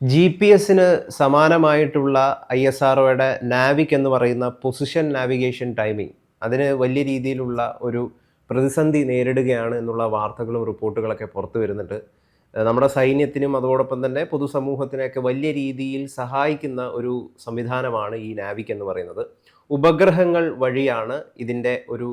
G P എസിന് സമാനമായിട്ടുള്ള I S R ഒയുടെ നാവിക് എന്ന് പറയുന്ന പൊസിഷൻ നാവിഗേഷൻ ടൈമിംഗ് അതിന് വലിയ രീതിയിലുള്ള ഒരു പ്രതിസന്ധി നേരിടുകയാണ് എന്നുള്ള വാർത്തകളും റിപ്പോർട്ടുകളൊക്കെ പുറത്തു വരുന്നുണ്ട്. നമ്മുടെ സൈന്യത്തിനും അതോടൊപ്പം തന്നെ പൊതുസമൂഹത്തിനെയൊക്കെ വലിയ രീതിയിൽ സഹായിക്കുന്ന ഒരു സംവിധാനമാണ് ഈ നാവിക് എന്ന് പറയുന്നത്. ഉപഗ്രഹങ്ങൾ വഴിയാണ് ഇതിന്റെ ഒരു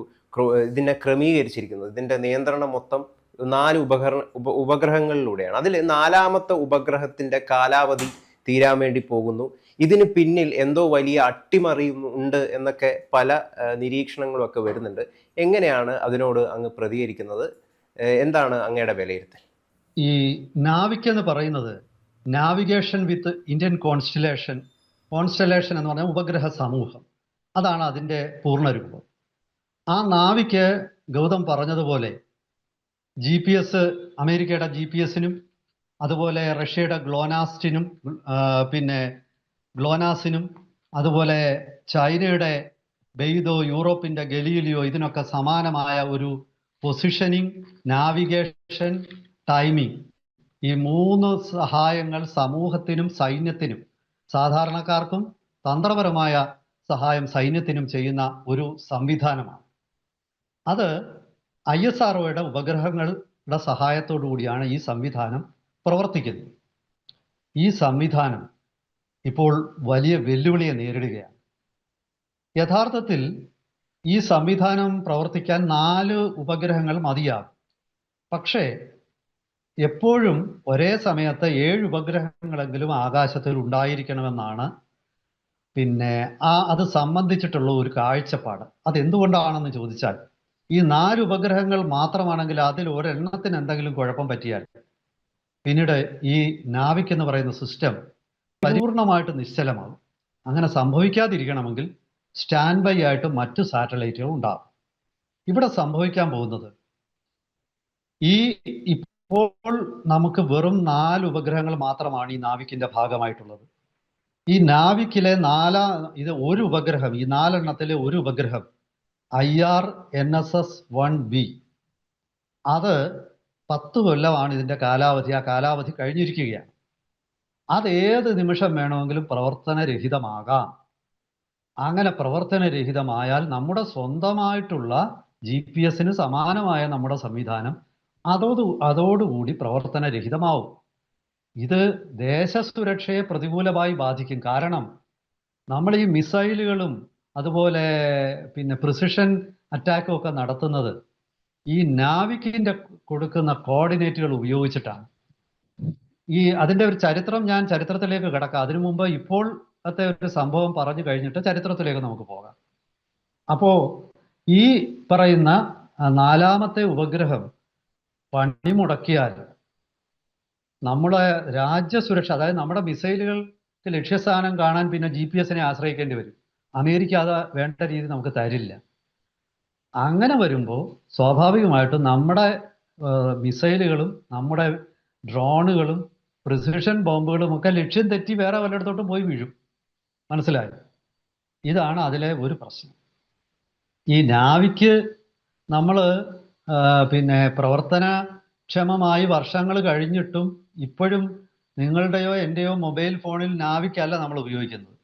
ഇതിനെ ക്രമീകരിച്ചിരിക്കുന്നത്. ഇതിന്റെ നിയന്ത്രണം മൊത്തം നാല് ഉപകരണ ഉപ ഉപഗ്രഹങ്ങളിലൂടെയാണ്. അതിൽ നാലാമത്തെ ഉപഗ്രഹത്തിന്റെ കാലാവധി തീരാൻ വേണ്ടി പോകുന്നു. ഇതിന് പിന്നിൽ എന്തോ വലിയ അട്ടിമറി ഉണ്ട് എന്നൊക്കെ പല നിരീക്ഷണങ്ങളുമൊക്കെ വരുന്നുണ്ട്. എങ്ങനെയാണ് അതിനോട് അങ്ങ് പ്രതികരിക്കുന്നത്? എന്താണ് അങ്ങയുടെ വിലയിരുത്തൽ? ഈ നാവിക് എന്ന് പറയുന്നത് navigation with Indian constellation constellation എന്ന് പറഞ്ഞാൽ ഉപഗ്രഹ സമൂഹം. അതാണ് അതിന്റെ പൂർണരൂപം ആ നാവിക്ക് ഗൗതം പറഞ്ഞതുപോലെ ജി പി എസ് അമേരിക്കയുടെ ജി പി എസിനും അതുപോലെ റഷ്യയുടെ ഗ്ലോനാസ്റ്റിനും പിന്നെ ഗ്ലോനാസിനും അതുപോലെ ചൈനയുടെ ബെയ്ദോ യൂറോപ്പിന്റെ ഗലീലിയോ ഇതിനൊക്കെ സമാനമായ ഒരു പൊസിഷനിങ് നാവിഗേഷൻ ടൈമിംഗ് ഈ മൂന്ന് സഹായങ്ങൾ സമൂഹത്തിനും സൈന്യത്തിനും സാധാരണക്കാർക്കും തന്ത്രപരമായ സഹായം സൈന്യത്തിനും ചെയ്യുന്ന ഒരു സംവിധാനമാണ്. അത് ഐ എസ് ആർ ഉപഗ്രഹങ്ങളുടെ സഹായത്തോടു കൂടിയാണ് ഈ സംവിധാനം പ്രവർത്തിക്കുന്നത്. ഈ സംവിധാനം ഇപ്പോൾ വലിയ വെല്ലുവിളിയെ നേരിടുകയാണ്. യഥാർത്ഥത്തിൽ ഈ സംവിധാനം പ്രവർത്തിക്കാൻ നാല് ഉപഗ്രഹങ്ങൾ മതിയാകും. പക്ഷേ എപ്പോഴും ഒരേ സമയത്ത് ഏഴ് ഉപഗ്രഹങ്ങളെങ്കിലും ആകാശത്തിൽ ഉണ്ടായിരിക്കണമെന്നാണ് പിന്നെ ആ അത് സംബന്ധിച്ചിട്ടുള്ള ഒരു കാഴ്ചപ്പാട്. അതെന്തുകൊണ്ടാണെന്ന് ചോദിച്ചാൽ ഈ നാല് ഉപഗ്രഹങ്ങൾ മാത്രമാണെങ്കിൽ അതിൽ ഒരെണ്ണത്തിന് എന്തെങ്കിലും കുഴപ്പം പറ്റിയാൽ പിന്നീട് ഈ നാവിക് എന്ന് പറയുന്ന സിസ്റ്റം പരിപൂർണമായിട്ട് നിശ്ചലമാകും. അങ്ങനെ സംഭവിക്കാതിരിക്കണമെങ്കിൽ സ്റ്റാൻഡ് ബൈ ആയിട്ട് മറ്റു സാറ്റലൈറ്റുകൾ ഉണ്ടാകും. ഇവിടെ സംഭവിക്കാൻ പോകുന്നത് ഈ ഇപ്പോൾ നമുക്ക് വെറും നാല് ഉപഗ്രഹങ്ങൾ മാത്രമാണ് ഈ നാവിക്കിന്റെ ഭാഗമായിട്ടുള്ളത്. ഈ നാവിക്കിലെ നാലാ ഇത് ഒരു ഉപഗ്രഹം ഈ നാലെണ്ണത്തിലെ ഒരു ഉപഗ്രഹം I R N S S one B. അത് പത്ത് കൊല്ലമാണ് ഇതിന്റെ കാലാവധി. ആ കാലാവധി കഴിഞ്ഞിരിക്കുകയാണ്. അത് ഏത് നിമിഷം വേണമെങ്കിലും പ്രവർത്തനരഹിതമാകാം. അങ്ങനെ പ്രവർത്തനരഹിതമായാൽ നമ്മുടെ സ്വന്തമായിട്ടുള്ള ജി പി എസിന് സമാനമായ നമ്മുടെ സംവിധാനം അതോട് അതോടുകൂടി പ്രവർത്തനരഹിതമാവും. ഇത് ദേശസുരക്ഷയെ പ്രതികൂലമായി ബാധിക്കും. കാരണം നമ്മൾ ഈ മിസൈലുകളും അതുപോലെ പിന്നെ പ്രിസിഷൻ അറ്റാക്കും ഒക്കെ നടത്തുന്നത് ഈ നാവിക്കിന്റെ കൊടുക്കുന്ന കോർഡിനേറ്റുകൾ ഉപയോഗിച്ചിട്ടാണ്. ഈ അതിന്റെ ഒരു ചരിത്രം ഞാൻ ചരിത്രത്തിലേക്ക് കിടക്കാം. അതിനു മുമ്പ് ഇപ്പോൾ അത്തെ ഒരു സംഭവം പറഞ്ഞു കഴിഞ്ഞിട്ട് ചരിത്രത്തിലേക്ക് നമുക്ക് പോകാം. അപ്പോ ഈ പറയുന്ന നാലാമത്തെ ഉപഗ്രഹം പണിമുടക്കിയാൽ നമ്മുടെ രാജ്യസുരക്ഷ അതായത് നമ്മുടെ മിസൈലുകൾക്ക് ലക്ഷ്യസ്ഥാനം കാണാൻ പിന്നെ ജി പി എസിനെ ആശ്രയിക്കേണ്ടി വരും. അമേരിക്ക അത് വേണ്ട രീതി നമുക്ക് തരില്ല. അങ്ങനെ വരുമ്പോൾ സ്വാഭാവികമായിട്ടും നമ്മുടെ മിസൈലുകളും നമ്മുടെ ഡ്രോണുകളും പ്രിസിഷൻ ബോംബുകളും ഒക്കെ ലക്ഷ്യം തെറ്റി വേറെ വല്ലയിടത്തോട്ടും പോയി വീഴും. മനസ്സിലായോ? ഇതാണ് അതിലെ ഒരു പ്രശ്നം. ഈ നാവിക്ക് നമ്മൾ പിന്നെ പ്രവർത്തനക്ഷമമായി വർഷങ്ങൾ കഴിഞ്ഞിട്ടും ഇപ്പോഴും നിങ്ങളുടെയോ എന്റെയോ മൊബൈൽ ഫോണിൽ നാവിക്കല്ല നമ്മൾ ഉപയോഗിക്കുന്നത്.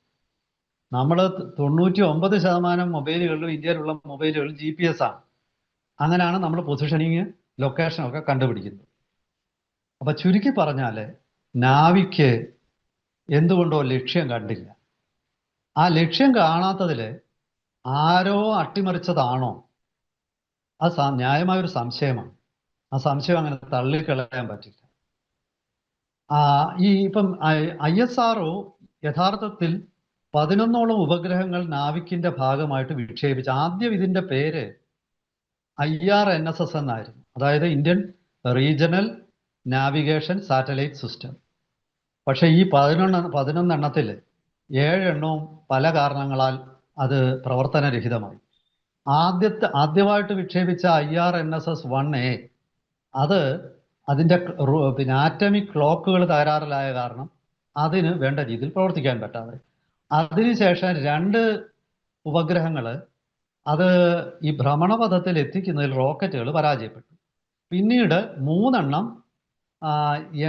നമ്മൾ തൊണ്ണൂറ്റി ഒമ്പത് ശതമാനം മൊബൈലുകളിലും ഇന്ത്യയിലുള്ള മൊബൈലുകളും ജി പി എസ് ആണ്. അങ്ങനെയാണ് നമ്മൾ പൊസിഷനിങ് ലൊക്കേഷനൊക്കെ കണ്ടുപിടിക്കുന്നത്. അപ്പൊ ചുരുക്കി പറഞ്ഞാൽ നാവിക്ക് എന്തുകൊണ്ടോ ലക്ഷ്യം കണ്ടില്ല. ആ ലക്ഷ്യം കാണാത്തതിൽ ആരോ അട്ടിമറിച്ചതാണോ? അത് ന്യായമായ ഒരു സംശയമാണ്. ആ സംശയം അങ്ങനെ തള്ളിക്കളയാൻ പറ്റില്ല. ആ ഈ ഇപ്പം ഐ എസ് ആർ യഥാർത്ഥത്തിൽ പതിനൊന്നോളം ഉപഗ്രഹങ്ങൾ നാവിക്കിന്റെ ഭാഗമായിട്ട് വിക്ഷേപിച്ച. ആദ്യം ഇതിന്റെ പേര് I R N S S എന്നായിരുന്നു. അതായത് Indian regional navigation satellite system. പക്ഷേ ഈ പതിനൊന്ന് പതിനൊന്നെണ്ണത്തിൽ ഏഴെണ്ണവും പല കാരണങ്ങളാൽ അത് പ്രവർത്തനരഹിതമായി. ആദ്യത്തെ ആദ്യമായിട്ട് വിക്ഷേപിച്ച I R N S S one A അത് അതിന്റെ പിന്നെ ആറ്റമിക് ക്ലോക്കുകൾ തകരാറിലായ കാരണം അതിന് വേണ്ട രീതിയിൽ പ്രവർത്തിക്കാൻ പറ്റാതെ അതിനുശേഷം രണ്ട് ഉപഗ്രഹങ്ങൾ അത് ഈ ഭ്രമണപഥത്തിൽ എത്തിക്കുന്നതിൽ റോക്കറ്റുകൾ പരാജയപ്പെട്ടു. പിന്നീട് മൂന്നെണ്ണം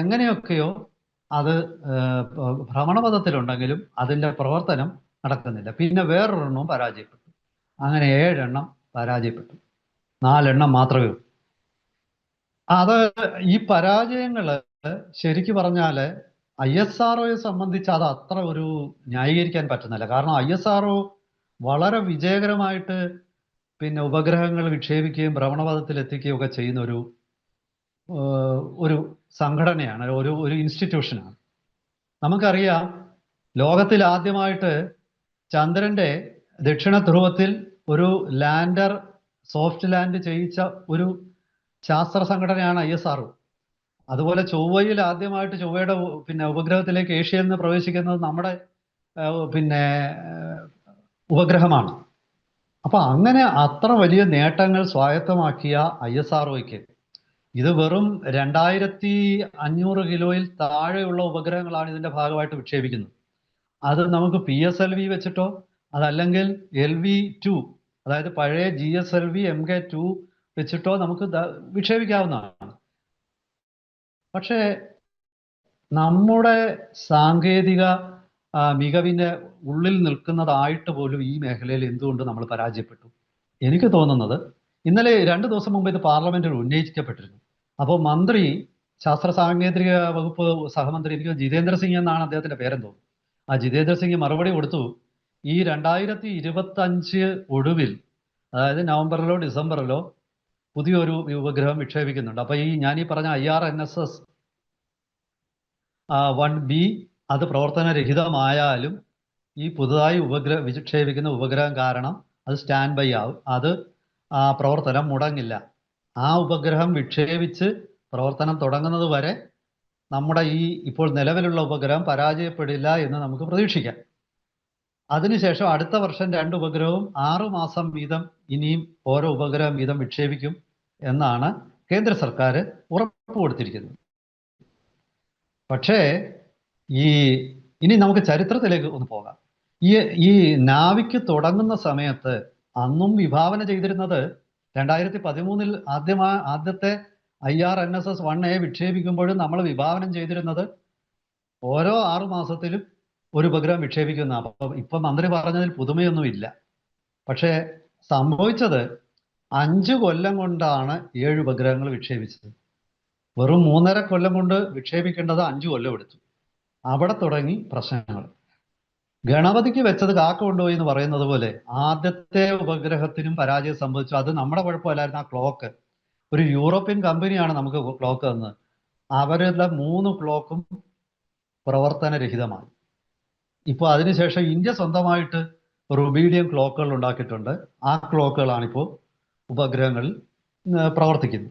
എങ്ങനെയൊക്കെയോ അത് ഭ്രമണപഥത്തിലുണ്ടെങ്കിലും അതിന്റെ പ്രവർത്തനം നടക്കുന്നില്ല. പിന്നെ വേറൊരെണ്ണവും പരാജയപ്പെട്ടു. അങ്ങനെ ഏഴെണ്ണം പരാജയപ്പെട്ടു. നാലെണ്ണം മാത്രമേ ഉള്ളൂ. അത് ഈ പരാജയങ്ങൾ ശരിക്കു പറഞ്ഞാൽ ഐ എസ് ആർ സംബന്ധിച്ച് അത് അത്ര ഒരു ന്യായീകരിക്കാൻ പറ്റുന്നില്ല. കാരണം ഐ എസ് ആർ വളരെ വിജയകരമായിട്ട് പിന്നെ ഉപഗ്രഹങ്ങൾ വിക്ഷേപിക്കുകയും ഭ്രമണപഥത്തിൽ എത്തിക്കുകയും ഒക്കെ ചെയ്യുന്ന ഒരു ഒരു സംഘടനയാണ് ഒരു ഒരു ഇൻസ്റ്റിറ്റ്യൂഷനാണ് നമുക്കറിയാം ലോകത്തിൽ ആദ്യമായിട്ട് ചന്ദ്രന്റെ ദക്ഷിണ ധ്രുവത്തിൽ ഒരു ലാൻഡർ സോഫ്റ്റ് ലാൻഡ് ചെയ്യിച്ച ഒരു ശാസ്ത്ര സംഘടനയാണ് ഐ എസ് ആർ അതുപോലെ ചൊവ്വയിൽ ആദ്യമായിട്ട് ചൊവ്വയുടെ പിന്നെ ഉപഗ്രഹത്തിലേക്ക് ഏഷ്യയിൽ നിന്ന് പ്രവേശിക്കുന്നത് നമ്മുടെ പിന്നെ ഉപഗ്രഹമാണ്. അപ്പൊ അങ്ങനെ അത്ര വലിയ നേട്ടങ്ങൾ സ്വായത്തമാക്കിയ ഐ എസ് ആർ ഇത് വെറും രണ്ടായിരത്തി അഞ്ഞൂറ് കിലോയിൽ താഴെയുള്ള ഉപഗ്രഹങ്ങളാണ് ഇതിന്റെ ഭാഗമായിട്ട് വിക്ഷേപിക്കുന്നത്. അത് നമുക്ക് പി എസ് എൽ വി വെച്ചിട്ടോ അതല്ലെങ്കിൽ എൽ വി ടു അതായത് പഴയ G S L V M K two വെച്ചിട്ടോ നമുക്ക് വിക്ഷേപിക്കാവുന്നതാണ്. പക്ഷേ നമ്മുടെ സാങ്കേതിക മികവിന്റെ ഉള്ളിൽ നിൽക്കുന്നതായിട്ട് പോലും ഈ മേഖലയിൽ എന്തുകൊണ്ട് നമ്മൾ പരാജയപ്പെട്ടു? എനിക്ക് തോന്നുന്നത് ഇന്നലെ രണ്ട് ദിവസം മുമ്പ് ഇത് പാർലമെന്റിൽ ഉന്നയിക്കപ്പെട്ടിരുന്നു. അപ്പോൾ മന്ത്രി ശാസ്ത്ര സാങ്കേതിക വകുപ്പ് സഹമന്ത്രി എനിക്ക് ജിതേന്ദ്ര സിംഗ് എന്നാണ് അദ്ദേഹത്തിന്റെ പേരെന്ന് തോന്നുന്നു ആ ജിതേന്ദ്ര സിംഗ് മറുപടി കൊടുത്തു ഈ രണ്ടായിരത്തി ഇരുപത്തി ഒടുവിൽ അതായത് നവംബറിലോ ഡിസംബറിലോ പുതിയൊരു ഉപഗ്രഹം വിക്ഷേപിക്കുന്നുണ്ട്. അപ്പൊ ഈ ഞാൻ ഈ പറഞ്ഞ I R N S S one B അത് പ്രവർത്തനരഹിതമായാലും ഈ പുതുതായി ഉപഗ്രഹ വിക്ഷേപിക്കുന്ന ഉപഗ്രഹം കാരണം അത് സ്റ്റാൻഡ് ബൈ ആവും. അത് പ്രവർത്തനം മുടങ്ങില്ല. ആ ഉപഗ്രഹം വിക്ഷേപിച്ച് പ്രവർത്തനം തുടങ്ങുന്നത് വരെ നമ്മുടെ ഈ ഇപ്പോൾ നിലവിലുള്ള ഉപഗ്രഹം പരാജയപ്പെടില്ല എന്ന് നമുക്ക് പ്രതീക്ഷിക്കാം. അതിനുശേഷം അടുത്ത വർഷം രണ്ട് ഉപഗ്രഹവും ആറു മാസം വീതം ഇനിയും ഓരോ ഉപഗ്രഹം വീതം വിക്ഷേപിക്കും. എന്നാണ് കേന്ദ്ര സർക്കാർ ഉറപ്പ് കൊടുത്തിരിക്കുന്നത്. പക്ഷേ ഈ ഇനി നമുക്ക് ചരിത്രത്തിലേക്ക് ഒന്ന് പോകാം. ഈ ഈ നാവിക്ക് തുടങ്ങുന്ന സമയത്ത് അന്നും വിഭാവന ചെയ്തിരുന്നത് രണ്ടായിരത്തി പതിമൂന്നിൽ ആദ്യമാ ആദ്യത്തെ I R N S S one A വിക്ഷേപിക്കുമ്പോഴും നമ്മൾ വിഭാവനം ചെയ്തിരുന്നത് ഓരോ ആറു മാസത്തിലും ഒരു ഉപഗ്രഹം വിക്ഷേപിക്കുന്ന. അപ്പം ഇപ്പം മന്ത്രി പറഞ്ഞതിൽ പുതുമയൊന്നുമില്ല. പക്ഷേ സംഭവിച്ചത് അഞ്ചു കൊല്ലം കൊണ്ടാണ് ഏഴ് ഉപഗ്രഹങ്ങൾ വിക്ഷേപിച്ചത്. വെറും മൂന്നര കൊല്ലം കൊണ്ട് വിക്ഷേപിക്കേണ്ടത് അഞ്ചു കൊല്ലം എടുത്തു. അവിടെ തുടങ്ങി പ്രശ്നങ്ങൾ. ഗണപതിക്ക് വെച്ചത് കാക്ക കൊണ്ടുപോയി എന്ന് പറയുന്നത് പോലെ ആദ്യത്തെ ഉപഗ്രഹത്തിനും പരാജയം സംഭവിച്ചു. അത് നമ്മുടെ കുഴപ്പമല്ലായിരുന്നു. ആ ക്ലോക്ക്. ഒരു യൂറോപ്യൻ കമ്പനിയാണ് നമുക്ക് ക്ലോക്ക് തന്നത്. അവരുടെ മൂന്ന് ക്ലോക്കും പ്രവർത്തനരഹിതമായി. ഇപ്പോൾ അതിനുശേഷം ഇന്ത്യ സ്വന്തമായിട്ട് റുബീഡിയം ക്ലോക്കുകൾ ഉണ്ടാക്കിയിട്ടുണ്ട്. ആ ക്ലോക്കുകളാണ് ഇപ്പോൾ ഉപഗ്രഹങ്ങളിൽ പ്രവർത്തിക്കുന്നു.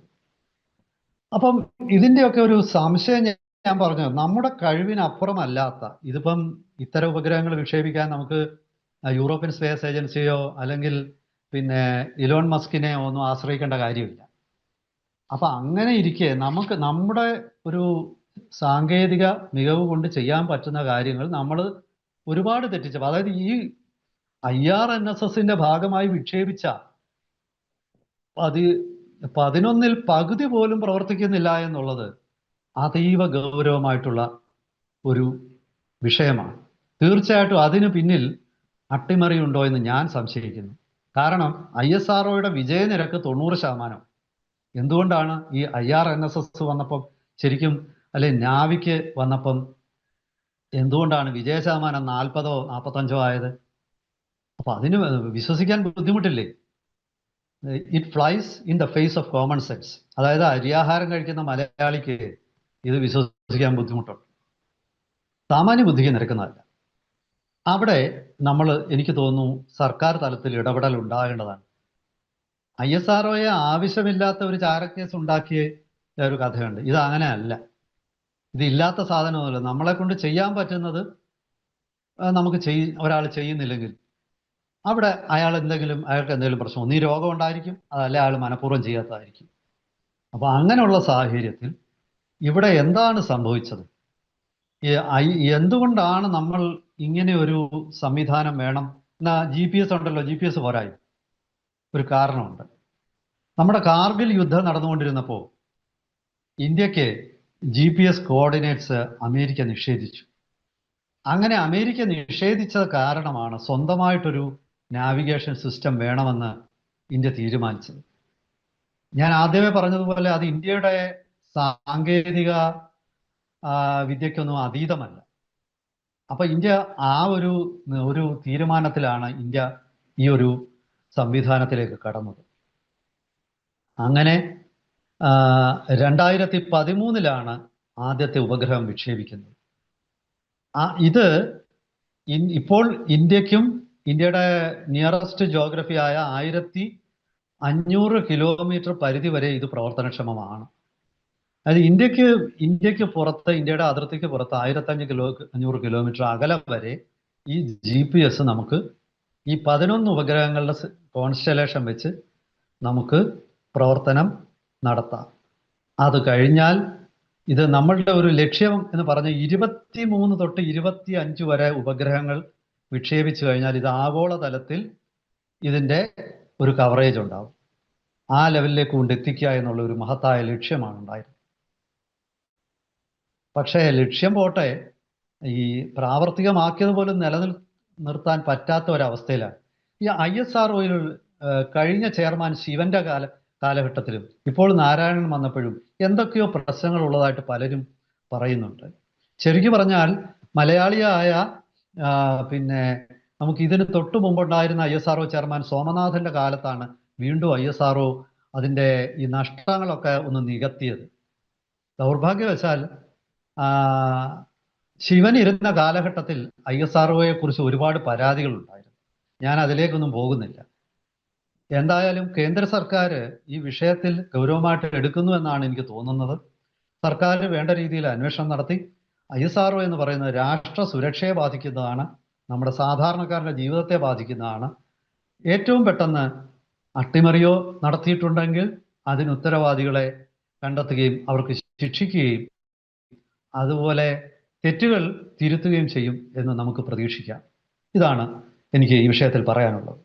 അപ്പം ഇതിന്റെയൊക്കെ ഒരു സംശയം ഞാൻ പറഞ്ഞു. നമ്മുടെ കഴിവിനപ്പുറമല്ലാത്ത ഇതിപ്പം ഇത്തരം ഉപഗ്രഹങ്ങൾ വിക്ഷേപിക്കാൻ നമുക്ക് യൂറോപ്യൻ സ്പേസ് ഏജൻസിയോ അല്ലെങ്കിൽ പിന്നെ ഇലോൺ മസ്കിനെ ഒന്നും ആശ്രയിക്കേണ്ട കാര്യമില്ല. അപ്പൊ അങ്ങനെ ഇരിക്കെ നമുക്ക് നമ്മുടെ ഒരു സാങ്കേതിക മികവ് കൊണ്ട് ചെയ്യാൻ പറ്റുന്ന കാര്യങ്ങൾ നമ്മൾ ഒരുപാട് തെറ്റിച്ചപ്പോൾ അതായത് ഈ ഐ ആർ എൻ എസ് എസിന്റെ ഭാഗമായി വിക്ഷേപിച്ച പതി പതിനൊന്നിൽ പകുതി പോലും പ്രവർത്തിക്കുന്നില്ല എന്നുള്ളത് അതീവ ഗൗരവമായിട്ടുള്ള ഒരു വിഷയമാണ്. തീർച്ചയായിട്ടും അതിനു പിന്നിൽ അട്ടിമറിയുണ്ടോ എന്ന് ഞാൻ സംശയിക്കുന്നു. കാരണം ഐ എസ് ആർ ഒയുടെ വിജയനിരക്ക് തൊണ്ണൂറ് ശതമാനം. എന്തുകൊണ്ടാണ് ഈ I R N S S വന്നപ്പം ശരിക്കും അല്ലെ നാവിക്ക് വന്നപ്പം എന്തുകൊണ്ടാണ് വിജയ ശതമാനം നാൽപ്പതോ നാൽപ്പത്തഞ്ചോ ആയത്? അപ്പൊ അതിന് വിശ്വസിക്കാൻ ബുദ്ധിമുട്ടില്ലേ? It flies in the face of common sense അതായത് അരിയാഹാരം കഴിക്കുന്ന മലയാളിക്ക് ഇത് വിശ്വസിക്കാൻ ബുദ്ധിമുട്ടുണ്ട്. സാമാന്യ ബുദ്ധിക്ക് നിരക്കുന്നതല്ല. അവിടെ നമ്മൾ എനിക്ക് തോന്നുന്നു സർക്കാർ തലത്തിൽ ഇടപെടൽ ഉണ്ടാകേണ്ടതാണ്. ഐ എസ് ആർ ഒയെ ആവശ്യമില്ലാത്ത ഒരു ചാരക്കേസ് ഉണ്ടാക്കിയ ഒരു കഥയുണ്ട്. ഇത് അങ്ങനെ അല്ല. ഇത് ഇല്ലാത്ത സാധനമൊന്നുമില്ല. നമ്മളെ കൊണ്ട് ചെയ്യാൻ പറ്റുന്നത് നമുക്ക് ചെയ് ഒരാൾ ചെയ്യുന്നില്ലെങ്കിൽ അവിടെ അയാൾ എന്തെങ്കിലും അയാൾക്ക് എന്തെങ്കിലും പ്രശ്നം ഒന്നീ രോഗം ഉണ്ടായിരിക്കും അതല്ല അയാൾ മനഃപൂർവം ചെയ്യാത്തതായിരിക്കും. അപ്പൊ അങ്ങനെയുള്ള സാഹചര്യത്തിൽ ഇവിടെ എന്താണ് സംഭവിച്ചത്? എന്തുകൊണ്ടാണ് നമ്മൾ ഇങ്ങനെ ഒരു സംവിധാനം വേണം? എന്നാ ജി പി എസ് ഉണ്ടല്ലോ ജി പി എസ് പോരായി. ഒരു കാരണമുണ്ട്. നമ്മുടെ കാർഗിൽ യുദ്ധം നടന്നുകൊണ്ടിരുന്നപ്പോൾ ഇന്ത്യയ്ക്ക് G P S coordinates America നിഷേധിച്ചു. അങ്ങനെ അമേരിക്ക നിഷേധിച്ച കാരണമാണ് സ്വന്തമായിട്ടൊരു നാവിഗേഷൻ സിസ്റ്റം വേണമെന്ന് ഇന്ത്യ തീരുമാനിച്ചത്. ഞാൻ ആദ്യമേ പറഞ്ഞതുപോലെ അത് ഇന്ത്യയുടെ സാങ്കേതിക വിദ്യയ്ക്കൊന്നും അതീതമല്ല. അപ്പൊ ഇന്ത്യ ആ ഒരു ഒരു തീരുമാനത്തിലാണ് ഇന്ത്യ ഈ ഒരു സംവിധാനത്തിലേക്ക് കടന്നത്. അങ്ങനെ രണ്ടായിരത്തി പതിമൂന്നിലാണ് ആദ്യത്തെ ഉപഗ്രഹം വിക്ഷേപിക്കുന്നത്. ആ ഇത് ഇപ്പോൾ ഇന്ത്യക്കും ഇന്ത്യയുടെ നിയറസ്റ്റ് ജോഗ്രഫി ആയ ആയിരത്തി അഞ്ഞൂറ് കിലോമീറ്റർ പരിധി വരെ ഇത് പ്രവർത്തനക്ഷമമാണ്. അതായത് ഇന്ത്യയ്ക്ക് ഇന്ത്യയ്ക്ക് പുറത്ത് ഇന്ത്യയുടെ അതിർത്തിക്ക് പുറത്ത് ആയിരത്തഞ്ച് കിലോ അഞ്ഞൂറ് കിലോമീറ്റർ അകലം വരെ ഈ ജി പി എസ് നമുക്ക് ഈ പതിനൊന്ന് ഉപഗ്രഹങ്ങളുടെ കോൺസ്റ്റലേഷൻ വെച്ച് നമുക്ക് പ്രവർത്തനം നടത്താം. അത് കഴിഞ്ഞാൽ ഇത് നമ്മളുടെ ഒരു ലക്ഷ്യം എന്ന് പറഞ്ഞ ഇരുപത്തി മൂന്ന് തൊട്ട് ഇരുപത്തി അഞ്ച് വരെ ഉപഗ്രഹങ്ങൾ വിക്ഷേപിച്ചു കഴിഞ്ഞാൽ ഇത് ആഗോള തലത്തിൽ ഇതിന്റെ ഒരു കവറേജ് ഉണ്ടാവും. ആ ലെവലിലേക്ക് കൊണ്ടെത്തിക്കുക എന്നുള്ള ഒരു മഹത്തായ ലക്ഷ്യമാണ് ഉണ്ടായിരുന്നത്. പക്ഷേ ലക്ഷ്യം പോട്ടെ ഈ പ്രാവർത്തികമാക്കിയത് പോലും നിലനിൽ നിർത്താൻ പറ്റാത്ത ഒരവസ്ഥയിലാണ്. ഈ ഐ എസ് ആർ ഒയിൽ കഴിഞ്ഞ ചെയർമാൻ ശിവന്റെ കാല കാലഘട്ടത്തിലും ഇപ്പോൾ നാരായണൻ വന്നപ്പോഴും എന്തൊക്കെയോ പ്രശ്നങ്ങൾ ഉള്ളതായിട്ട് പലരും പറയുന്നുണ്ട്. ശരിക്കും പറഞ്ഞാൽ മലയാളിയായ പിന്നെ നമുക്ക് ഇതിന് തൊട്ടു മുമ്പുണ്ടായിരുന്ന ഐ എസ് ആർ ചെയർമാൻ സോമനാഥന്റെ കാലത്താണ് വീണ്ടും ഐ എസ് ആർ അതിന്റെ ഈ നഷ്ടങ്ങളൊക്കെ ഒന്ന് നികത്തിയത്. ദൗർഭാഗ്യവശാൽ ശിവൻ ഇരുന്ന കാലഘട്ടത്തിൽ ഐ എസ് ആർ കുറിച്ച് ഒരുപാട് പരാതികൾ ഉണ്ടായിരുന്നു. ഞാൻ അതിലേക്കൊന്നും പോകുന്നില്ല. എന്തായാലും കേന്ദ്ര സർക്കാർ ഈ വിഷയത്തിൽ ഗൗരവമായിട്ട് എടുക്കുന്നു എന്നാണ് എനിക്ക് തോന്നുന്നത്. സർക്കാർ വേണ്ട രീതിയിൽ അന്വേഷണം നടത്തി. ഐ എസ് ആർ എന്ന് പറയുന്നത് രാഷ്ട്ര സുരക്ഷയെ ബാധിക്കുന്നതാണ് നമ്മുടെ സാധാരണക്കാരുടെ ജീവിതത്തെ ബാധിക്കുന്നതാണ്. ഏറ്റവും പെട്ടെന്ന് അട്ടിമറിയോ നടത്തിയിട്ടുണ്ടെങ്കിൽ അതിന് ഉത്തരവാദികളെ കണ്ടെത്തുകയും അവർക്ക് ശിക്ഷിക്കുകയും അതുപോലെ തെറ്റുകൾ തിരുത്തുകയും ചെയ്യും എന്ന് നമുക്ക് പ്രതീക്ഷിക്കാം. ഇതാണ് എനിക്ക് ഈ വിഷയത്തിൽ പറയാനുള്ളത്.